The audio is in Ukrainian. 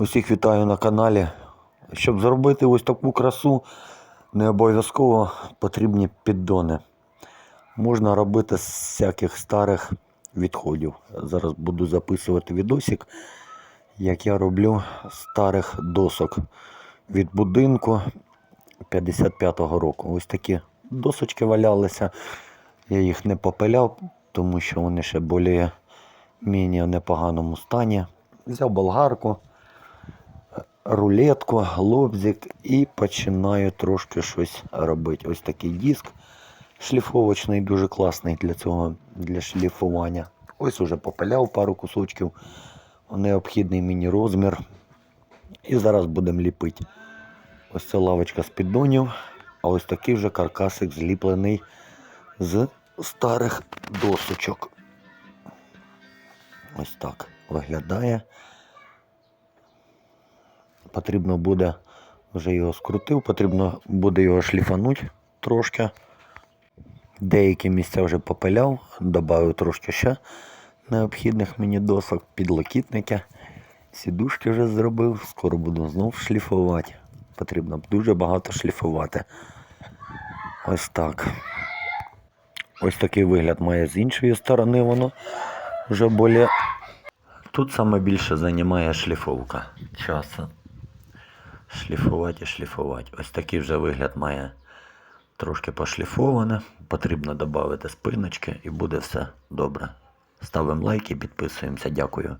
Усіх вітаю на каналі. Щоб зробити ось таку красу, не обов'язково потрібні піддони. Можна робити з всяких старих відходів. Зараз буду записувати відосик, як я роблю старих досок від будинку 55-го року. Ось такі досочки валялися. Я їх не попиляв, тому що вони ще міні в непоганому стані. Взяв болгарку, рулетку, лобзик і починаю трошки щось робити. Ось такий диск шліфовочний, дуже класний для цього, для шліфування. Ось уже попиляв пару кусочків, необхідний мені розмір. І зараз будемо ліпити. Ось це лавочка з піддонів, а ось такий вже каркасик зліплений з старих досочок. Ось так виглядає. Потрібно буде, вже його скрутив, потрібно буде його шліфанути трошки. Деякі місця вже попиляв, додав трошки ще необхідних мені досок, підлокітники. Сідушки вже зробив, скоро буду знов шліфувати. Потрібно дуже багато шліфувати. Ось так. Ось такий вигляд має з іншої сторони воно вже більше. Тут саме більше займає шліфовка часу. Шліфувати і шліфувати. Ось такий вже вигляд має трошки пошліфоване. Потрібно додати спиночки і буде все добре. Ставимо лайки, підписуємося. Дякую.